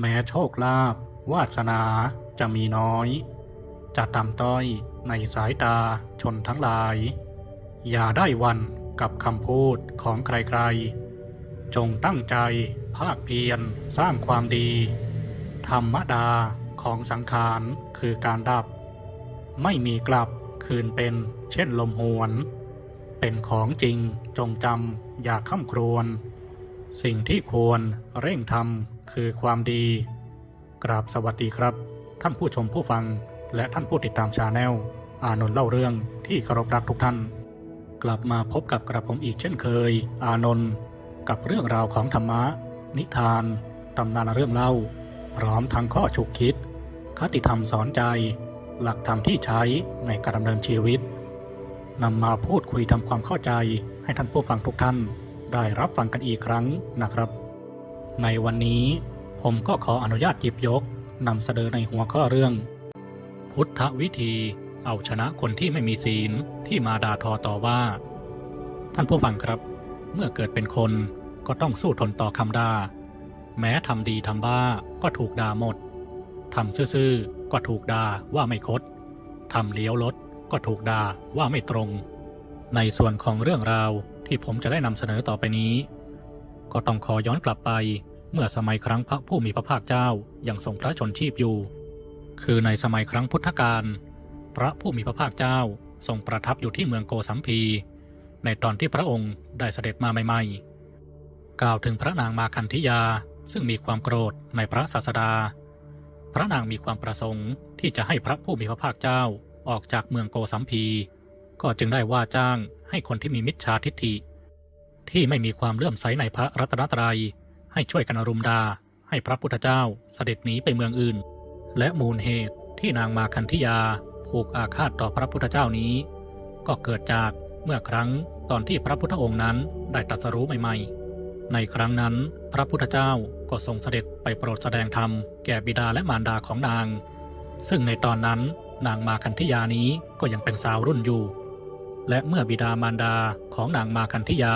แม้โชคลาภวาสนาจะมีน้อย จะต่ำต้อยในสายตาชนทั้งหลาย อย่าได้วันกับคำพูดของใครๆ จงตั้งใจภาคเพียรสร้างความดี ธรรมดาของสังขารคือการดับ ไม่มีกลับคืนเป็นเช่นลมหวน เป็นของจริงจงจำอย่าข้ามครวญสิ่งที่ควรเร่งทำ คือความดี กราบสวัสดีครับ ท่านผู้ชมผู้ฟังและท่านผู้ติดตามชาแนลอานนท์เล่าเรื่องที่เคารพรักทุกท่าน กลับมาพบกับกระผมอีกเช่นเคย อานนท์กับเรื่องราวของธรรมะ นิทานตำนานเรื่องเล่า พร้อมทั้งข้อฉุกคิด คติธรรมสอนใจ หลักธรรมที่ใช้ในการดำเนินชีวิตนำมาพูดคุยทำความเข้าใจให้ท่านผู้ฟังทุกท่าน ได้รับฟังกันอีกครั้งนะครับ ในวันนี้ผมก็ขออนุญาตหยิบยกนำเสนอในหัวข้อเรื่อง พุทธวิธีเอาชนะคนที่ไม่มีศีลที่มาด่าทอต่อว่า ท่านผู้ฟังครับ เมื่อเกิดเป็นคนก็ต้องสู้ทนต่อคำด่าแม้ทำดีทำบ้าก็ถูกด่าหมดทำซื่อๆก็ถูกด่าว่าไม่คดทำเลี้ยวรถก็ถูกด่าว่าไม่ตรง ในส่วนของเรื่องราวที่ผมจะได้นำเสนอต่อไปนี้ ก็ต้องขอย้อนกลับไป เมื่อสมัยครั้งพระผู้มีพระภาคเจ้ายังทรงพระชนชีพอยู่ คือในสมัยครั้งพุทธกาลพระผู้มีพระภาคเจ้าทรงประทับอยู่ที่เมืองโกสัมพี ในตอนที่พระองค์ได้เสด็จมาใหม่ๆ กล่าวถึงพระนางมาคันธิยาซึ่งมีความโกรธในพระศาสดา พระนางมีความประสงค์ที่จะให้พระผู้มีพระภาคเจ้าออกจากเมืองโกสัมพี ก็จึงได้ว่าจ้างให้คนที่มีมิจฉาทิฏฐิ ที่ไม่มีความเลื่อมใสในพระรัตนตรัย ให้ช่วยกันรุมดา ให้พระพุทธเจ้าเสด็จหนีไปเมืองอื่น และมูลเหตุที่นางมาคันธิยาผูกอาฆาตต่อพระพุทธเจ้านี้ ก็เกิดจากเมื่อครั้งตอนที่พระพุทธองค์นั้นได้ตรัสรู้ใหม่ ๆ ในครั้งนั้นพระพุทธเจ้าก็ทรงเสด็จไปโปรดแสดงธรรมแก่บิดาและมารดาของนาง ซึ่งในตอนนั้นนางมาคันธิยานี้ก็ยังเป็นสาวรุ่นอยู่ และเมื่อบิดามารดาของนางมาคันธิยา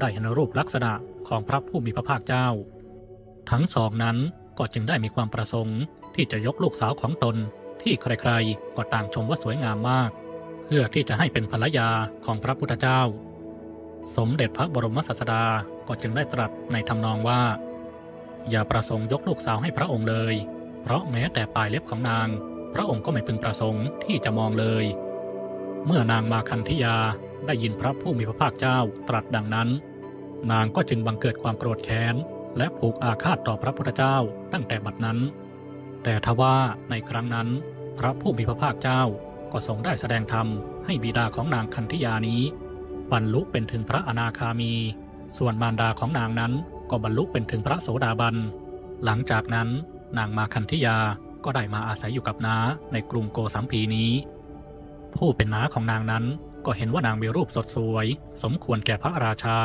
ได้เห็นรูปลักษณะของพระผู้มีพระภาคเจ้า ทั้งสองนั้นก็จึงได้มีความประสงค์ ที่จะยกลูกสาวของตนที่ใครๆ ก็ต่างชมว่าสวยงามมาก เพื่อที่จะให้เป็นภรรยาของพระพุทธเจ้า สมเด็จพระบรมศาสดาก็จึงได้ตรัสในทำนองว่า อย่าประสงค์ยกลูกสาวให้พระองค์เลย เพราะแม้แต่ปลายเล็บของนาง พระองค์ก็ไม่พึงประสงค์ที่จะมองเลย เมื่อนางมาคันธยาได้ยินพระผู้มีพระภาคเจ้าตรัสดังนั้น นางก็จึงบังเกิดความโกรธแค้น และผูกอาฆาตต่อพระพุทธเจ้าตั้งแต่บัดนั้น แต่ทว่าในครั้งนั้น พระผู้มีพระภาคเจ้าก็ทรงได้แสดงธรรมให้บิดาของนางคันธิยานี้บรรลุเป็นถึงพระอนาคามี ส่วนมารดาของนางนั้นก็บรรลุเป็นถึงพระโสดาบัน หลังจากนั้นนางมาคันธิยาก็ได้มาอาศัยอยู่กับน้าในกรุงโกสัมพีนี้ ผู้เป็นน้าของนางนั้นก็เห็นว่านางมีรูปสดสวย สมควรแก่พระราชา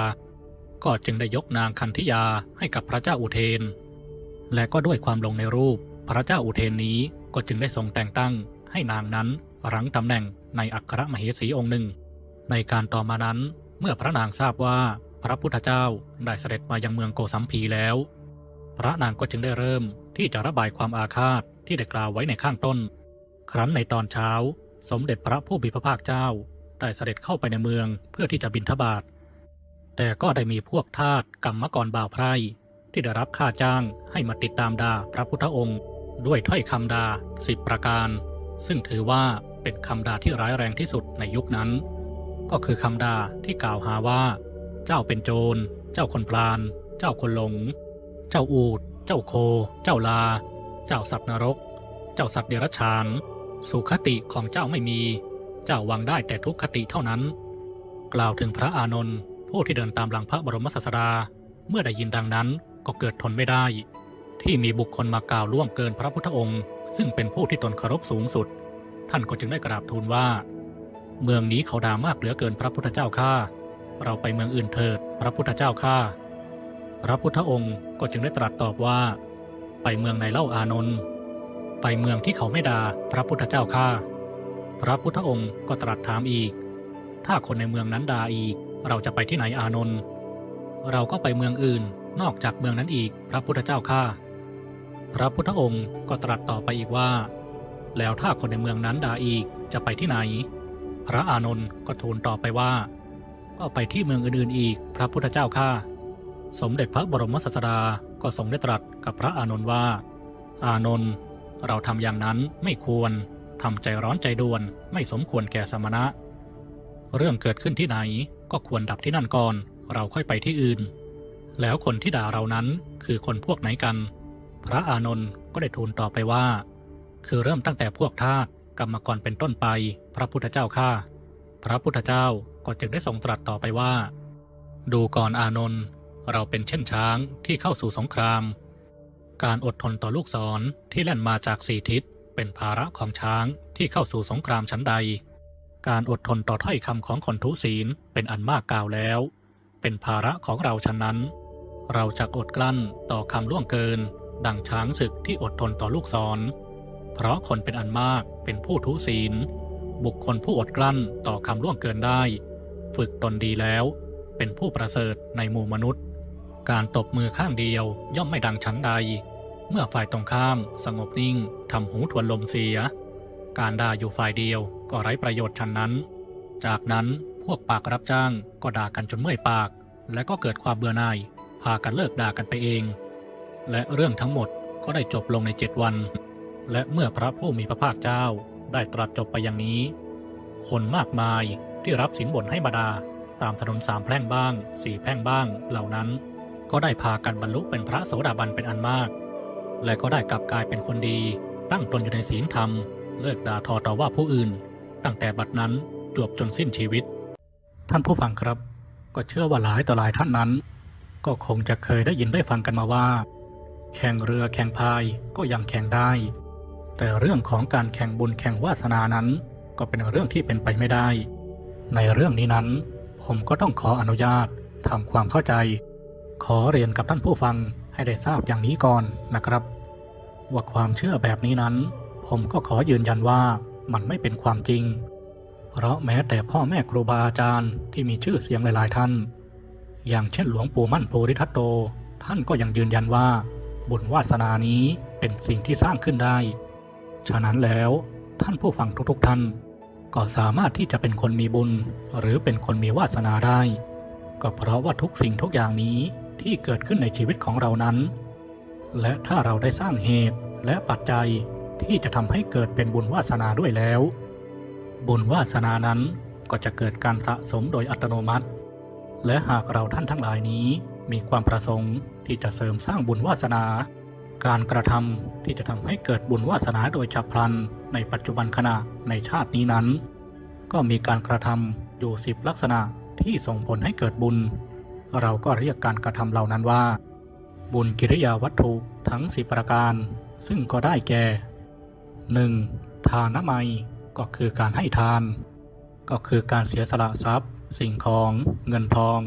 ก็จึงได้ยกนางคันธิยาให้กับพระเจ้าอุเทน และก็ด้วยความลงในรูป พระเจ้าอุเทนนี้ก็จึงได้ทรงแต่งตั้ง ให้นางนั้นรั้งตำแหน่งในอัครมเหสีองค์หนึ่ง ในการต่อมานั้นเมื่อพระนางทราบว่าพระพุทธเจ้าได้เสด็จมายังเมืองโกสัมพีแล้ว พระนางก็จึงได้เริ่มที่จะระบายความอาฆาตที่ได้กล่าวไว้ในข้างต้น ครั้นในตอนเช้า สมเด็จพระผู้มีพระภาคเจ้า ได้เสด็จเข้าไปในเมืองเพื่อที่จะบิณฑบาต แต่ก็ได้มีพวกทาสกรรมกรบ่าวไพร่ที่ได้รับค่าจ้างให้มาติดตามดาพระพุทธองค์ ด้วยถ้อยคำดาสิบประการ ซึ่งถือว่าเป็นคำดาที่ร้ายแรงที่สุดในยุคนั้น ก็คือคำดาที่กล่าวหาว่า เจ้าเป็นโจร เจ้าคนพลาน เจ้าคนหลง เจ้าอูด เจ้าโค เจ้าลา เจ้าสัตว์นรก เจ้าสัตว์เดรัจฉาน สุขติของเจ้าไม่มี เจ้าวังได้แต่ทุกขติเท่านั้น กล่าวถึงพระอานนท์ ผู้ที่เดินตามหลังพระบรมศาสดา เมื่อได้ยินดังนั้นก็เกิดทนไม่ได้ ที่มีบุคคลมากล่าวล่วงเกินพระพุทธองค์ ซึ่งเป็นผู้ที่ตนเคารพสูงสุด ท่านก็จึงได้กราบทูลว่า เมืองนี้เขาด่ามากเหลือเกินพระพุทธเจ้าข้าเราไปเมืองอื่นเถิด พระพุทธเจ้าข้าพระพุทธองค์ก็จึงได้ตรัสตอบว่า ไปเมืองไหนเล่าอานนท์ไปเมืองที่เขาไม่ด่าพระพุทธเจ้าข้าพระพุทธองค์ก็ตรัสถามอีก ถ้าคนในเมืองนั้นด่าอีก เราจะไปที่ไหนอานนท์เราก็ไปเมืองอื่นนอกจากเมืองนั้นอีกพระพุทธเจ้าข้าพระพุทธองค์ก็ตรัสต่อไปอีกว่า แล้วถ้าคนในเมืองนั้นด่าอีกจะไปที่ไหน พระอานนท์ก็ทูลต่อไปว่า ก็ไปที่เมืองอื่นๆอีกพระพุทธเจ้าข้าสมเด็จพระบรมศาสดาก็ทรงได้ตรัสกับพระอานนท์ว่า อานนท์เราทำอย่างนั้นไม่ควรทำใจร้อนใจด่วนไม่สมควรแก่สมณะ เรื่องเกิดขึ้นที่ไหน ก็ควรดับที่นั่นก่อน เราค่อยไปที่อื่น แล้วคนที่ด่าเรานั้นคือคนพวกไหนกัน พระอานนท์ก็ได้ทูลต่อไปว่า คือเริ่มตั้งแต่พวกทาสกรรมกรเป็นต้นไป พระพุทธเจ้าข้าพระพุทธเจ้าก็จึงได้ทรงตรัสต่อไปว่า ดูก่อนอานนท์เราเป็นเช่นช้างที่เข้าสู่สงคราม การอดทนต่อลูกศรที่แล่นมาจากสี่ทิศเป็นภาระของช้างที่เข้าสู่สงครามชั้นใด การอดทนต่อถ้อยคำของคนทุศีลเป็นอันมากกล่าวแล้ว เป็นภาระของเราฉะนั้น เราจะอดกลั้นต่อคำล่วงเกิน ดังช้างศึกที่อดทนต่อลูกศร เพราะคนเป็นอันมากเป็นผู้ทุศีล บุคคลผู้อดกลั้นต่อคำล่วงเกินได้ ฝึกตนดีแล้ว เป็นผู้ประเสริฐในหมู่มนุษย์ การตบมือข้างเดียวย่อมไม่ดังชั้นใด เมื่อฝ่ายตรงข้ามสงบนิ่งทำหูทวนลมเสีย การด่าอยู่ฝ่ายเดียวก็ไร้ประโยชน์ชั้นนั้น จากนั้นพวกปากรับจ้างก็ด่ากันจนเมื่อยปาก และก็เกิดความเบื่อหน่าย พากันเลิกด่ากันไปเอง และเรื่องทั้งหมดก็ได้จบลงในเจ็ดวัน และเมื่อพระผู้มีพระภาคเจ้าได้ตรัสจบไปอย่างนี้ คนมากมายที่รับสินบนให้บาดา ตามถนนสามแพร่งบ้างสี่แพร่งบ้างเหล่านั้น ก็ได้พากันบรรลุเป็นพระโสดาบันเป็นอันมาก และก็ได้กลับกลายเป็นคนดีตั้งตนอยู่ในศีลธรรม เลิกด่าทอต่อว่าผู้อื่น ตั้งแต่บัดนั้นจวบจนสิ้นชีวิต ท่านผู้ฟังครับ ก็เชื่อว่าหลายต่อหลายท่านนั้น ก็คงจะเคยได้ยินได้ฟังกันมาว่า แข่งเรือแข่งพายก็ยังแข่งได้ แต่เรื่องของการแข่งบุญแข่งวาสนานั้น ก็เป็นเรื่องที่เป็นไปไม่ได้ ในเรื่องนี้นั้น ผมก็ต้องขออนุญาตทำความเข้าใจ ขอเรียนกับท่านผู้ฟังให้ได้ทราบอย่างนี้ก่อนนะครับ ว่าความเชื่อแบบนี้นั้น มก็ขอยืนยันว่ามันไม่เป็นความจริง เพราะแม้แต่พ่อแม่ครูบาอาจารย์ที่มีชื่อเสียงหลาย ๆ ท่าน อย่างเช่นหลวงปู่มั่นโพธิทัตโต ท่านก็ยังยืนยันว่า บุญวาสนานี้เป็นสิ่งที่สร้างขึ้นได้ ฉะนั้นแล้วท่านผู้ฟังทุก ๆ ท่าน ก็สามารถที่จะเป็นคนมีบุญ หรือเป็นคนมีวาสนาได้ ก็เพราะว่าทุกสิ่งทุกอย่างนี้ที่เกิดขึ้นในชีวิตของเรานั้น และถ้าเราได้สร้างเหตุและปัจจัย ที่จะทำให้เกิดเป็นบุญวาสนาด้วยแล้ว บุญวาสนานั้นก็จะเกิดการสะสมโดยอัตโนมัติ และหากเราท่านทั้งหลายนี้มีความประสงค์ที่จะเสริมสร้างบุญวาสนา การกระทำที่จะทำให้เกิดบุญวาสนาโดยฉับพลัน ในปัจจุบันขณะในชาตินี้นั้น ก็มีการกระทำอยู่สิบลักษณะที่ส่งผลให้เกิดบุญ เราก็เรียกการกระทำเหล่านั้นว่า บุญกิริยาวัตถุทั้งสิบประการ ซึ่งก็ได้แก่ 1. ทานไมก็คือการให้ทาน ก็คือการเสียสละทรัพย์ สิ่งของ เงินทอง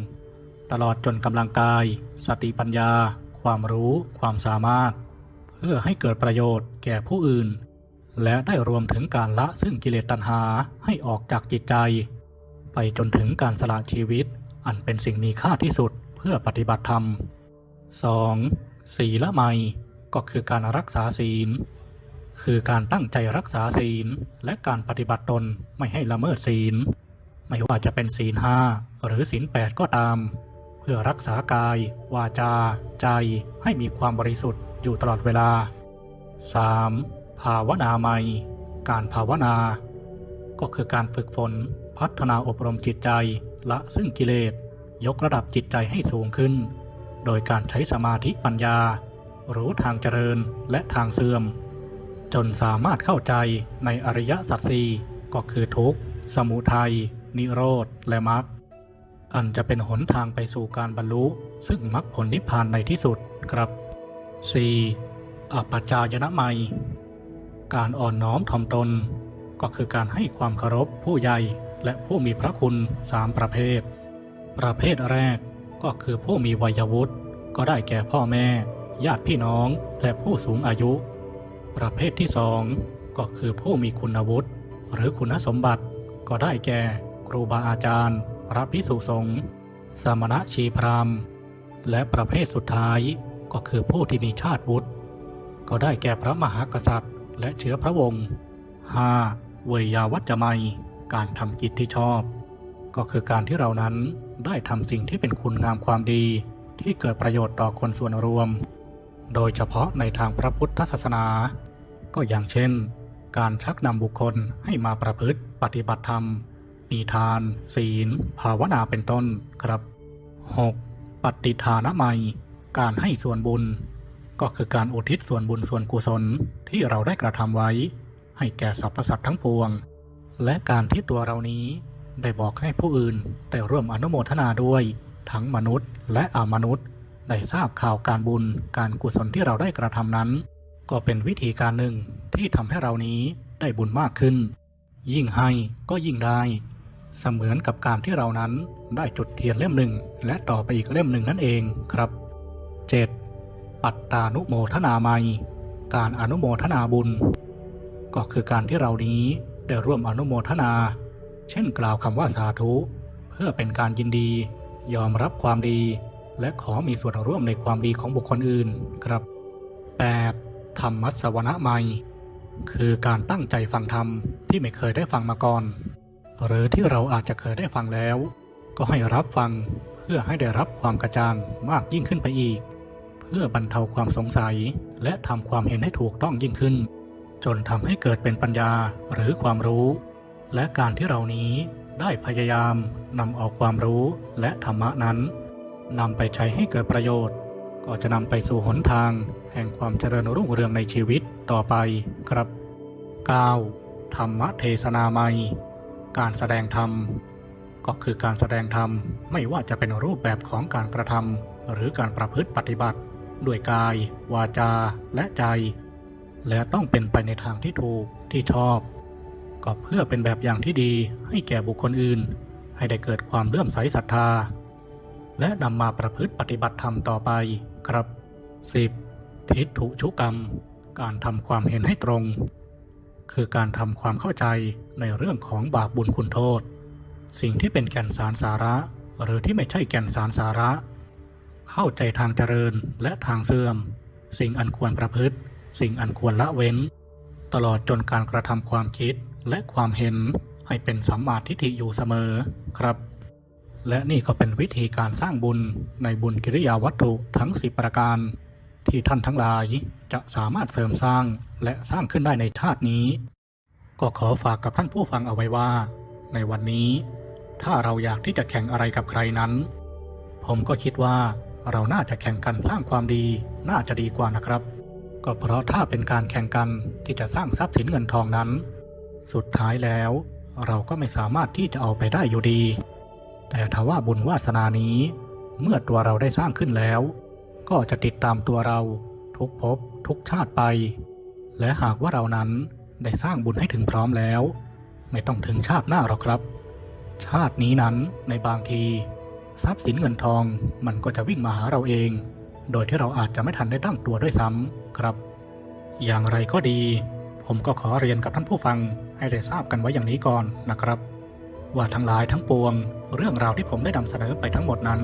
ตลอดจนกำลังกาย สติปัญญา ความรู้ ความสามารถ เพื่อให้เกิดประโยชน์แก่ผู้อื่น และได้รวมถึงการละซึ่งกิเลสตัณหาให้ออกจากจิตใจ ไปจนถึงการสละชีวิต อันเป็นสิ่งมีค่าที่สุดเพื่อปฏิบัติธรรม 2. ศีละไมก็คือการรักษาศีล คือการตั้งใจรักษาศีล และการปฏิบัติตนไม่ให้ละเมิดศีล ไม่ว่าจะเป็นศีลห้าหรือศีลแปดก็ตาม เพื่อรักษากาย วาจา ใจให้มีความบริสุทธิ์อยู่ตลอดเวลา 3. ภาวนาไมยการภาวนา ก็คือการฝึกฝน พัฒนาอบรมจิตใจละซึ่งกิเลสยกระดับจิตใจให้สูงขึ้น โดยการใช้สมาธิปัญญา รู้ทางเจริญและทางเสื่อม จนสามารถเข้าใจในอริยสัจสี่ก็คือทุกข์ สมุทัย นิโรธ และมรรค อันจะเป็นหนทางไปสู่การบรรลุ ซึ่งมรรคผลนิพพานในที่สุดครับ 4. อปัจจายนะไมการอ่อนน้อมถ่อมตน ก็คือการให้ความเคารพผู้ใหญ่และผู้มีพระคุณสามประเภท ประเภทแรกก็คือผู้มีวัยวุฒิก็ได้แก่พ่อแม่ ญาติพี่น้องและผู้สูงอายุ ประเภทที่สองก็คือผู้มีคุณวุฒิหรือคุณสมบัติก็ได้แก่ ครูบาอาจารย์ พระภิกษุสงฆ์สมณะชีพรามและประเภทสุดท้ายก็คือผู้ที่มีชาติวุฒิก็ได้แก่พระมหากษัตริย์ และเชื้อพระวงศ์ 5. เวยาวัจจะไมยการทำกิจที่ชอบ ก็คือการที่เรานั้นได้ทำสิ่งที่เป็นคุณงามความดี ที่เกิดประโยชน์ต่อคนส่วนรวม โดยเฉพาะในทางพระพุทธศาสนา ก็อย่างเช่น การชักนำบุคคลให้มาประพฤติปฏิบัติธรรม มีทาน ศีล ภาวนาเป็นต้นครับ 6. ปฏิทานะไมยการให้ส่วนบุญ ก็คือการอุทิศส่วนบุญส่วนกุศลที่เราได้กระทำไว้ ให้แก่สรรพสัตว์ทั้งปวง และการที่ตัวเรานี้ได้บอกให้ผู้อื่นได้ร่วมอนุโมทนาด้วย ทั้งมนุษย์และอามนุษย์ ได้ทราบข่าวการบุญการกุศลที่เราได้กระทำนั้น ก็เป็นวิธีการหนึ่งที่ทำให้เรานี้ได้บุญมากขึ้น ยิ่งให้ก็ยิ่งได้ เสมือนกับการที่เรานั้นได้จุดเทียนเล่มหนึ่ง และต่อไปอีกเล่มหนึ่งนั่นเองครับ 7. ปัตตานุโมทนาไมการอนุโมทนาบุญ ก็คือการที่เรานี้ได้ร่วมอนุโมทนา เช่นกล่าวคำว่าสาธุ เพื่อเป็นการยินดี ยอมรับความดี และขอมีส่วนร่วมในความดีของบุคคลอื่นครับ 8. ธรรมัสวนะไมยคือการตั้งใจฟังธรรมที่ไม่เคยได้ฟังมาก่อน หรือที่เราอาจจะเคยได้ฟังแล้ว ก็ให้รับฟังเพื่อให้ได้รับความกระจ่างมากยิ่งขึ้นไปอีก เพื่อบรรเทาความสงสัย และทำความเห็นให้ถูกต้องยิ่งขึ้น จนทำให้เกิดเป็นปัญญาหรือความรู้ และการที่เรานี้ได้พยายามนำเอาความรู้และธรรมะนั้นนำไปใช้ให้เกิดประโยชน์ ก็จะนำไปสู่หนทางแห่งความเจริญรุ่งเรืองในชีวิตต่อไปครับ 9. ธรรมเทศนาไมยการแสดงธรรม ก็คือการแสดงธรรมไม่ว่าจะเป็นรูปแบบของการกระทำหรือการประพฤติปฏิบัติ ด้วยกาย วาจา และใจ และต้องเป็นไปในทางที่ถูกที่ชอบ ก็เพื่อเป็นแบบอย่างที่ดีให้แก่บุคคลอื่น ให้ได้เกิดความเลื่อมใสศรัทธา และนำมาประพฤติปฏิบัติธรรมต่อไป ครับ 10. ทิฏฐุชุกรรม การทำความเห็นให้ตรง คือการทำความเข้าใจในเรื่องของบาปบุญคุณโทษ สิ่งที่เป็นแก่นสารสาระ หรือที่ไม่ใช่แก่นสารสาระ เข้าใจทางเจริญและทางเสื่อม สิ่งอันควรประพฤติ สิ่งอันควรละเว้น ตลอดจนการกระทำความคิดและความเห็นให้เป็นสัมมาทิฏฐิอยู่เสมอครับ และนี่ก็เป็นวิธีการสร้างบุญในบุญกิริยาวัตถุทั้ง 10 ประการ ที่ท่านทั้งหลายจะสามารถเสริมสร้างและสร้างขึ้นได้ในชาตินี้ ก็ขอฝากกับท่านผู้ฟังเอาไว้ว่า ในวันนี้ ถ้าเราอยากที่จะแข่งอะไรกับใครนั้น ผมก็คิดว่าเราน่าจะแข่งกันสร้างความดีน่าจะดีกว่านะครับ ก็เพราะถ้าเป็นการแข่งกันที่จะสร้างทรัพย์สินเงินทองนั้น สุดท้ายแล้ว เราก็ไม่สามารถที่จะเอาไปได้อยู่ดี แต่ถ้าว่าบุญวาสนานี้เมื่อตัวเราได้สร้างขึ้นแล้ว ก็จะติดตามตัวเราทุกภพทุกชาติไป และหากว่าเรานั้นได้สร้างบุญให้ถึงพร้อมแล้ว ไม่ต้องถึงชาติหน้าหรอกครับ ชาตินี้นั้นในบางที ทรัพย์สินเงินทองมันก็จะวิ่งมาหาเราเอง โดยที่เราอาจจะไม่ทันได้ตั้งตัวด้วยซ้ำครับ อย่างไรก็ดี ผมก็ขอเรียนกับท่านผู้ฟังให้ได้ทราบกันไว้อย่างนี้ก่อนนะครับ ว่าทั้งหลายทั้งปวง เรื่องราวที่ผมได้นำเสนอไปทั้งหมดนั้น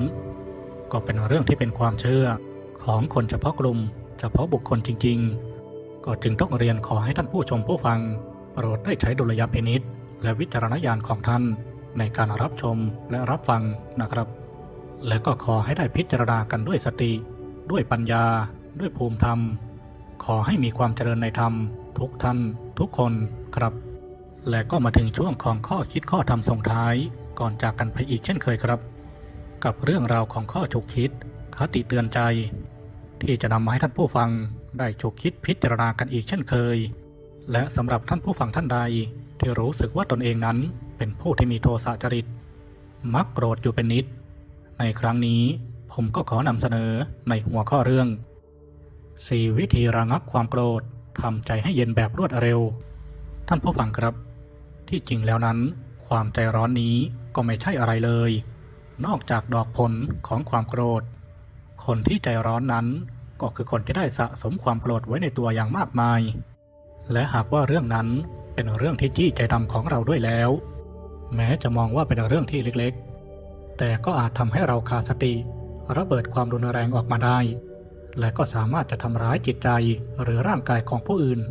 ก็เป็นเรื่องที่เป็นความเชื่อของคนเฉพาะกลุ่ม เฉพาะบุคคลจริง ๆ ก็จึงต้องเรียนขอให้ท่านผู้ชมผู้ฟัง โปรดได้ใช้ดุลยพินิษและวิจารณญาณของท่านในการรับชมและรับฟังนะครับ และก็ขอให้ได้พิจารณากันด้วยสติ ด้วยปัญญา ด้วยภูมิธรรม ขอให้มีความเจริญในธรรม ทุกท่าน ทุกคนครับ และก็มาถึงช่วงของข้อคิดข้อธรรมส่งท้าย ก่อนจากกันไปอีกเช่นเคยครับ กับเรื่องราวของข้อฉุกคิดคติเตือนใจ ที่จะนำมาให้ท่านผู้ฟังได้ฉุกคิดพิจารณากันอีกเช่นเคย และสำหรับท่านผู้ฟังท่านใด ที่รู้สึกว่าตนเองนั้นเป็นผู้ที่มีโทสะจริต มักโกรธอยู่เป็นนิด ในครั้งนี้ผมก็ขอนำเสนอในหัวข้อเรื่อง 4 วิธีระงับความโกรธทำใจให้เย็นแบบรวดเร็ว ท่านผู้ฟังครับ ที่จริงแล้วนั้น ความใจร้อนนี้ก็ไม่ใช่อะไรเลย นอกจากดอกผลของความโกรธ คนที่ใจร้อนนั้นก็คือคนที่ได้สะสมความโกรธไว้ในตัวอย่างมากมาย และหากว่าเรื่องนั้นเป็นเรื่องที่จี้ใจดำของเราด้วยแล้ว แม้จะมองว่าเป็นเรื่องที่เล็กๆ แต่ก็อาจทำให้เราขาดสติ ระเบิดความรุนแรงออกมาได้ และก็สามารถจะทำร้ายจิตใจหรือร่างกายของผู้อื่น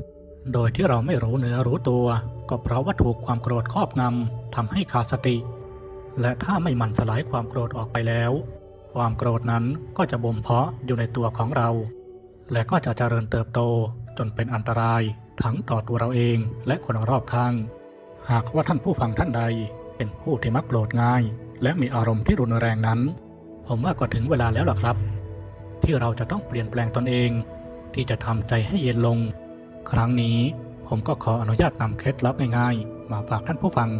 โดยที่เราไม่รู้เนื้อรู้ตัว ก็เพราะว่าถูกความโกรธครอบงำทำให้ขาดสติ และถ้าไม่หมั่นสลายความโกรธออกไปแล้ว ความโกรธนั้นก็จะบ่มเพาะอยู่ในตัวของเรา และก็จะเจริญเติบโตจนเป็นอันตรายทั้งต่อตัวเราเองและคนรอบข้าง หากว่าท่านผู้ฟังท่านใด เป็นผู้ที่มักโกรธง่าย และมีอารมณ์ที่รุนแรงนั้น ผมว่าก็ถึงเวลาแล้วล่ะครับ ที่เราจะต้องเปลี่ยนแปลงตนเอง ที่จะทำใจให้เย็นลง ครั้งนี้ผมก็ขออนุญาตนำเคล็ดลับง่ายๆ มาฝากท่านผู้ฟัง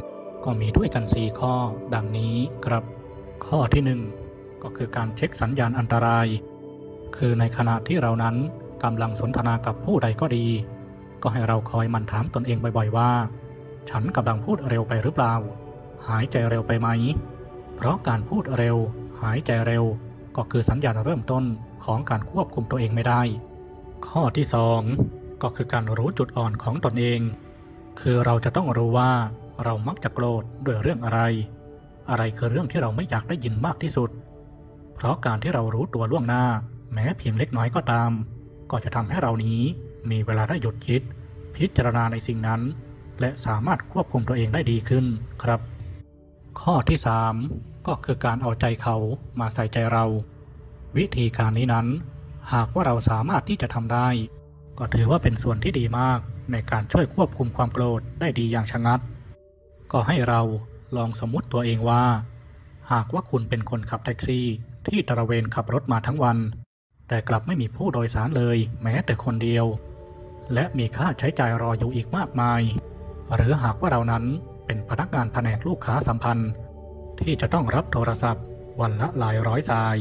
ก็มีด้วยกัน 4 ข้อ ดังนี้ครับ ข้อที่ 1 ก็คือการเช็คสัญญาณอันตราย คือในขณะที่เรานั้นกำลังสนทนากับผู้ใดก็ดี ก็ให้เราคอยมันถามตนเองบ่อยๆว่า ฉันกำลังพูดเร็วไปหรือเปล่า หายใจเร็วไปไหม เพราะการพูดเร็ว หายใจเร็ว ก็คือสัญญาณเริ่มต้นของการควบคุมตัวเองไม่ได้ ข้อที่ 2 ก็คือการรู้จุดอ่อนของตนเอง คือเราจะต้องรู้ว่าเรามักจะโกรธด้วยเรื่องอะไร อะไรคือเรื่องที่เราไม่อยากได้ยินมากที่สุด เพราะการที่เรารู้ตัวล่วงหน้า แม้เพียงเล็กน้อยก็ตาม ก็จะทำให้เรานี้มีเวลาได้หยุดคิด พิจารณาในสิ่งนั้น และสามารถควบคุมตัวเองได้ดีขึ้นครับ ข้อที่ 3 ก็คือการเอาใจเขามาใส่ใจเรา วิธีการนี้นั้น หากว่าเราสามารถที่จะทำได้ ก็ถือว่าเป็นส่วนที่ดีมากในการช่วยควบคุมความโกรธได้ดีอย่างชะงัด ก็ให้เราลองสมมติตัวเองว่า หากว่าคุณเป็นคนขับแท็กซี่ที่ตระเวนขับรถมาทั้งวัน แต่กลับไม่มีผู้โดยสารเลยแม้แต่คนเดียว และมีค่าใช้จ่ายรออยู่อีกมากมาย หรือหากว่าเรานั้นเป็นพนักงานแผนกลูกค้าสัมพันธ์ ที่จะต้องรับโทรศัพท์วันละหลายร้อยสาย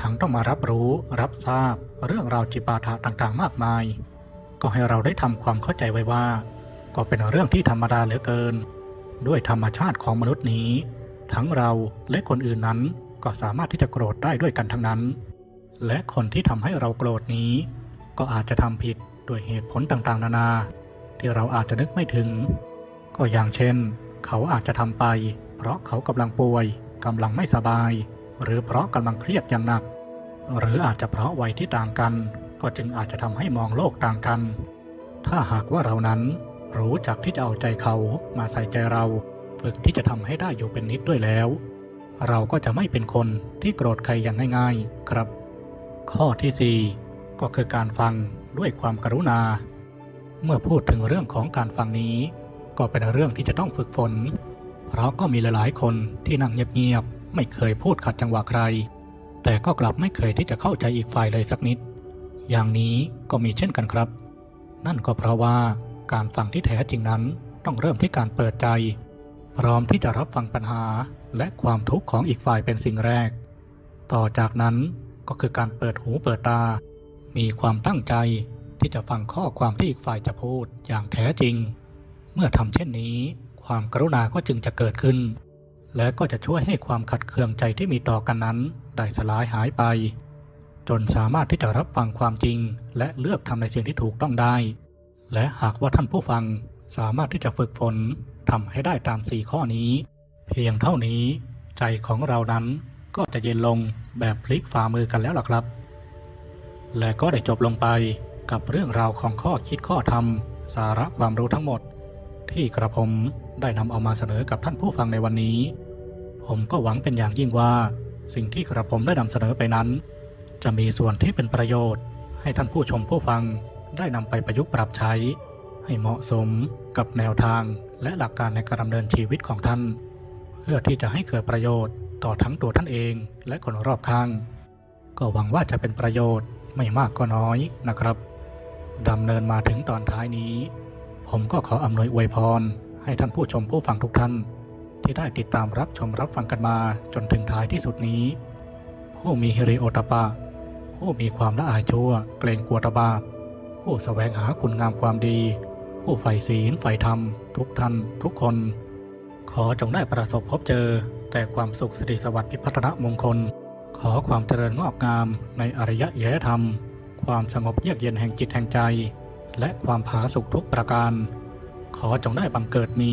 ทั้งต้องมารับรู้ รับทราบ เรื่องราวจิปาถะต่างๆ มากมาย ก็ให้เราได้ทำความเข้าใจไว้ว่า ก็เป็นเรื่องที่ธรรมดาเหลือเกิน ด้วยธรรมชาติของมนุษย์นี้ ทั้งเราและคนอื่นนั้นก็สามารถที่จะโกรธได้ด้วยกันทั้งนั้น และคนที่ทำให้เราโกรธนี้ ก็อาจจะทำผิดด้วยเหตุผลต่างๆ นานา ที่เราอาจจะนึกไม่ถึง ก็อย่างเช่น เขาอาจจะทำไป เพราะเขากำลังป่วยกำลังไม่สบาย หรือเพราะกำลังเครียดอย่างหนัก หรืออาจจะเพราะวัยที่ต่างกัน ก็จึงอาจจะทำให้มองโลกต่างกัน ถ้าหากว่าเรานั้นรู้จักที่จะเอาใจเขามาใส่ใจเรา ฝึกที่จะทำให้ได้อยู่เป็นนิดด้วยแล้ว เราก็จะไม่เป็นคนที่โกรธใครอย่างง่าย ๆ ครับ ข้อที่ 4 ก็คือการฟังด้วยความกรุณา เมื่อพูดถึงเรื่องของการฟังนี้ ก็เป็นเรื่องที่จะต้องฝึกฝน เพราะก็มีหลายๆคนที่นั่งเงียบๆ ไม่เคยพูดขัดจังหวะใคร แต่ก็กลับไม่เคยที่จะเข้าใจอีกฝ่ายเลยสักนิด อย่างนี้ก็มีเช่นกันครับ นั่นก็เพราะว่าการฟังที่แท้จริงนั้นต้องเริ่มที่การเปิดใจ พร้อมที่จะรับฟังปัญหาและความทุกข์ของอีกฝ่ายเป็นสิ่งแรก ต่อจากนั้นก็คือการเปิดหูเปิดตา มีความตั้งใจที่จะฟังข้อความที่อีกฝ่ายจะพูดอย่างแท้จริง เมื่อทำเช่นนี้ ความกรุณาก็จึงจะเกิดขึ้น และก็จะช่วยให้ความขัดเคืองใจที่มีต่อกันนั้น ได้สลายหายไป จนสามารถที่จะรับฟังความจริง และเลือกทำในสิ่งที่ถูกต้องได้ และหากว่าท่านผู้ฟังสามารถที่จะฝึกฝนทำให้ได้ตามสี่ข้อนี้ เพียงเท่านี้ใจของเรานั้นก็จะเย็นลงแบบพลิกฝ่ามือกันแล้วล่ะครับ และก็ได้จบลงไปกับเรื่องราวของข้อคิดข้อธรรม สาระความรู้ทั้งหมด ที่กระผมได้นำเอามาเสนอกับท่านผู้ฟังในวันนี้ ผมก็หวังเป็นอย่างยิ่งว่า สิ่งที่กระผมได้นำเสนอไปนั้น จะมีส่วนที่เป็นประโยชน์ ให้ท่านผู้ชมผู้ฟังได้นำไปประยุกต์ปรับใช้ ให้เหมาะสมกับแนวทางและหลักการในการดำเนินชีวิตของท่าน เพื่อที่จะให้เกิดประโยชน์ต่อทั้งตัวท่านเองและคนรอบข้าง ก็หวังว่าจะเป็นประโยชน์ไม่มากก็น้อยนะครับดำเนินมาถึงตอนท้ายนี้ ผมก็ขออำนวยอวยพรให้ท่านผู้ชมผู้ฟังทุกท่าน ที่ได้ติดตามรับชมรับฟังกันมาจนถึงท้ายที่สุดนี้ ผู้มีฮิริโอตปะ ผู้มีความละอายชั่ว เกรงกลัวตบาปผู้แสวงหาคุณงามความดี ผู้ใฝ่ศีลใฝ่ธรรม ทุกท่านทุกคน ขอจงได้ประสบพบเจอ แต่ความสุขสิริสวัสดิ์พิพัฒนมงคล ขอความเจริญงอกงามในอริยะแยธรรม ความสงบเยือกเย็นแห่งจิตแห่งใจ และความผาสุกทุกประการ ขอจงได้บังเกิดมี